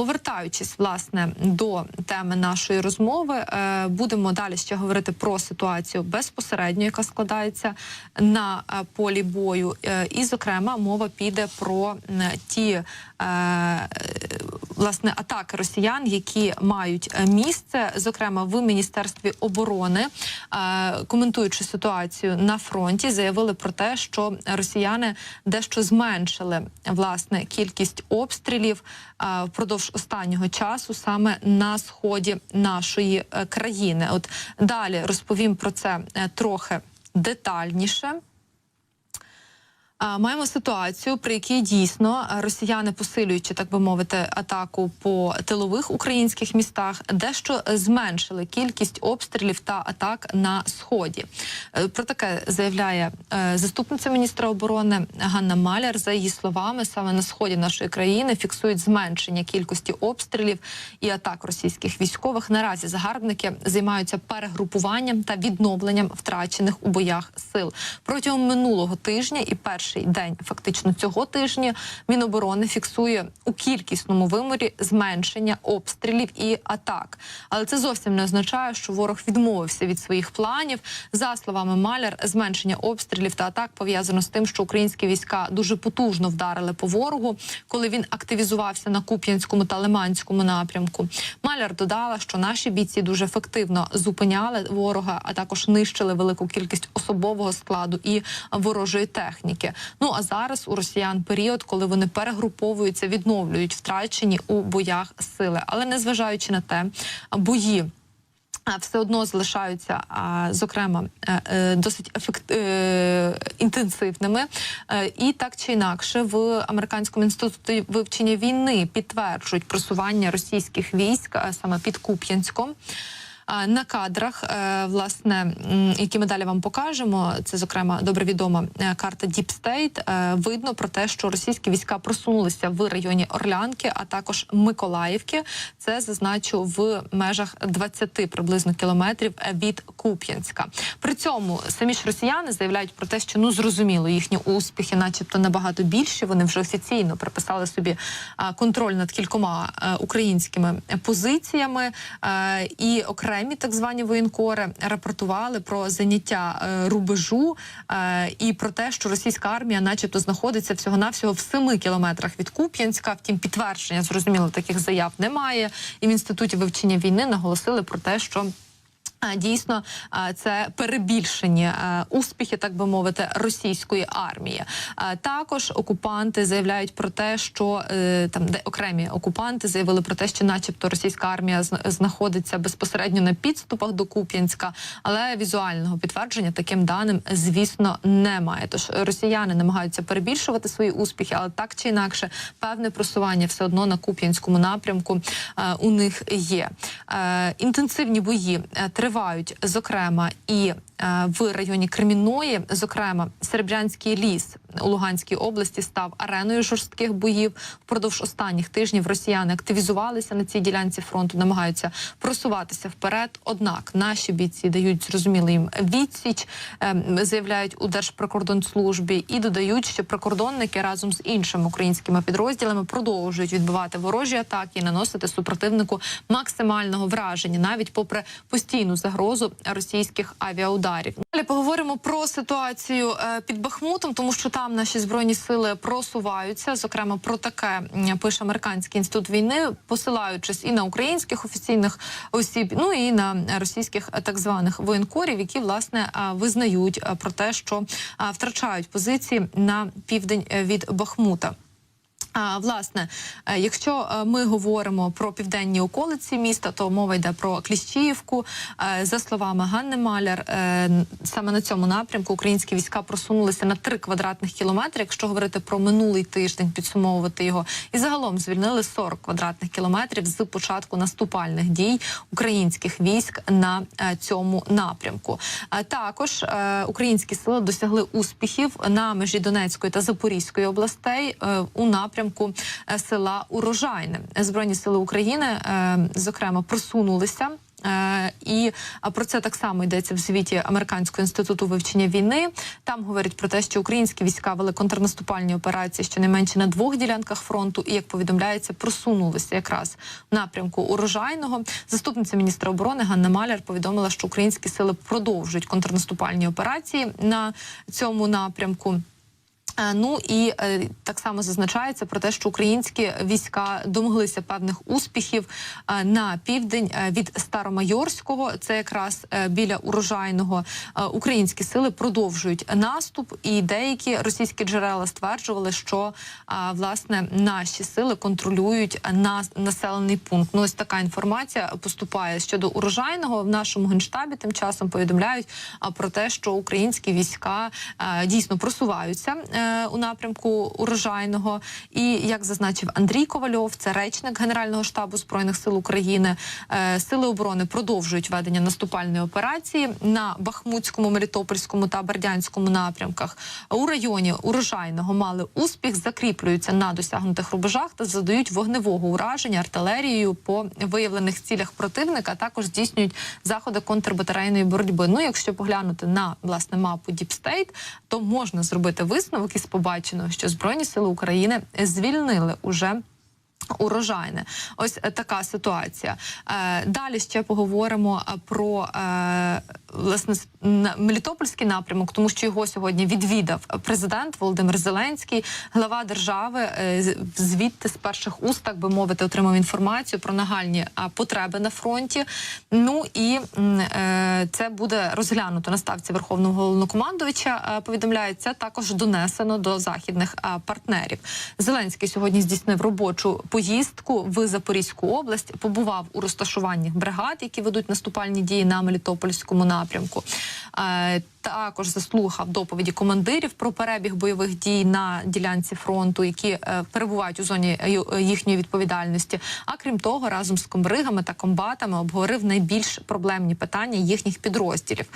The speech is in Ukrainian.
повертаючись власне до теми нашої розмови, е, будемо далі ще говорити про ситуацію безпосередньо, яка складається на е, полі бою. Е, І, зокрема, мова піде про ті власне атаки росіян, які мають е, місце, зокрема в міністерстві оборони, е, коментуючи ситуацію на фронті, заявили про те, що росіяни дещо зменшили власне кількість обстрілів е, впродовж останнього часу саме на сході нашої країни. От далі розповім про це трохи детальніше. Маємо ситуацію, при якій дійсно росіяни, посилюючи, так би мовити, атаку по тилових українських містах, дещо зменшили кількість обстрілів та атак на сході. Е, Про таке заявляє е, заступниця міністра оборони Ганна Маляр. За її словами, саме на сході нашої країни фіксують зменшення кількості обстрілів і атак російських військових. Наразі загарбники займаються перегрупуванням та відновленням втрачених у боях сил протягом минулого тижня і перший день фактично цього тижня Міноборони фіксує у кількісному вимірі зменшення обстрілів і атак. Але це зовсім не означає, що ворог відмовився від своїх планів. За словами Маляр, зменшення обстрілів та атак пов'язано з тим, що українські війська дуже потужно вдарили по ворогу, коли він активізувався на Куп'янському та Лиманському напрямку. Маляр додала, що наші бійці дуже ефективно зупиняли ворога, а також нищили велику кількість особового складу і ворожої техніки. Ну а зараз у росіян період, коли вони перегруповуються, відновлюють втрачені у боях сили, але незважаючи на те, бої. Все одно залишаються, зокрема, е, е, досить ефект, е, інтенсивними. І так чи інакше, в американському інституті вивчення війни підтверджують просування російських військ саме під Куп'янськом. На кадрах, е, власне, які ми далі вам покажемо, це зокрема добре відома е, карта Deep State, е, Видно про те, що російські війська просунулися в районі Орлянки, а також Миколаївки. Це зазначу в межах 20 приблизно кілометрів від Куп'янська. При цьому самі ж росіяни заявляють про те, що ну зрозуміло їхні успіхи, начебто набагато більші. Вони вже офіційно приписали собі контроль над кількома українськими позиціями і окремі так звані воєнкори рапортували про заняття е, рубежу е, і про те, що російська армія, начебто, знаходиться всього навсього в 7 кілометрах від Куп'янська. Втім, підтвердження зрозуміло таких заяв немає. І в інституті вивчення війни наголосили про те, що. Дійсно, це перебільшені успіхи, так би мовити, російської армії. Також окупанти заявляють про те, що е, там де окремі окупанти заявили про те, що, начебто, російська армія зна- знаходиться безпосередньо на підступах до Куп'янська, але візуального підтвердження таким даним, звісно, немає. Тож росіяни намагаються перебільшувати свої успіхи, але так чи інакше, певне просування все одно на Куп'янському напрямку е, у них є. Е, інтенсивні бої е, тривають, зокрема, і в районі Кремінної, зокрема, Серебрянський ліс у Луганській області став ареною жорстких боїв. Впродовж останніх тижнів росіяни активізувалися на цій ділянці фронту, намагаються просуватися вперед. Однак наші бійці дають зрозуміло їм відсіч, ем, заявляють у Держприкордонслужбі і додають, що прикордонники разом з іншими українськими підрозділами продовжують відбивати ворожі атаки і наносити супротивнику максимального враження, навіть попри постійну загрозу російських авіаударів. Далі поговоримо про ситуацію е, під Бахмутом, тому що там наші збройні сили просуваються. Зокрема, про таке пише американський інститут війни, посилаючись і на українських офіційних осіб, ну і на російських е, так званих воєнкорів, які власне е, визнають про те, що втрачають позиції на південь від Бахмута. А власне, е, якщо е, ми говоримо про південні околиці міста, то мова йде про Кліщіївку. Е, За словами Ганни Маляр, саме на цьому напрямку українські війська просунулися на 3 квадратних кілометри. Якщо говорити про минулий тиждень, підсумовувати його, і загалом звільнили 40 квадратних кілометрів з початку наступальних дій українських військ на цьому напрямку. Також українські сили досягли успіхів на межі Донецької та Запорізької областей у напрямку е, села Урожайне. Збройні сили України, е, зокрема, просунулися Е, І про це так само йдеться в звіті Американського інституту вивчення війни. Там говорять про те, що українські війська вели контрнаступальні операції щонайменше на двох ділянках фронту, і як повідомляється, просунулися якраз в напрямку урожайного. Заступниця міністра оборони Ганна Маляр повідомила, що українські сили продовжують контрнаступальні операції на цьому напрямку. Е, Ну і е, так само зазначається про те, що українські війська домоглися певних успіхів е, на південь від Старомайорського. Це якраз біля урожайного. Українські сили продовжують наступ, і деякі російські джерела стверджували, що власне наші сили контролюють на населений пункт. Ну ось така інформація поступає щодо урожайного в нашому генштабі. Тим часом повідомляють про те, що українські війська дійсно просуваються у напрямку урожайного. І як зазначив Андрій Ковальов, це речник Генерального штабу збройних сил України. е, Сили оборони продовжують ведення наступальної операції на Бахмутському, Мелітопольському та Бердянському напрямках. У районі урожайного мали успіх, закріплюються на досягнутих рубежах та задають вогневого ураження артилерією по виявлених цілях противника. Також здійснюють заходи контрбатарейної боротьби. Ну, якщо поглянути на власне мапу State, то можна зробити висновок із побаченого, що збройні сили України звільнили уже. Урожайне, ось е, така ситуація. Е, далі ще поговоримо е, про власне Мелітопольський напрямок, тому що його сьогодні відвідав президент Володимир Зеленський, глава держави. звідти з перших уст, так би мовити, отримав інформацію про нагальні потреби на фронті. Ну і це буде розглянуто на ставці Верховного головнокомандувача. Повідомляється також донесено до західних партнерів. Зеленський сьогодні здійснив робочу поїздку в Запорізьку область, побував у розташуваннях бригад, які ведуть наступальні дії на Мелітопольському напрямку. Е, Також заслухав доповіді командирів про перебіг бойових дій на ділянці фронту, які е, перебувають у зоні їхньої відповідальності. А крім того, разом з комбригами та комбатами обговорив найбільш проблемні питання їхніх підрозділів.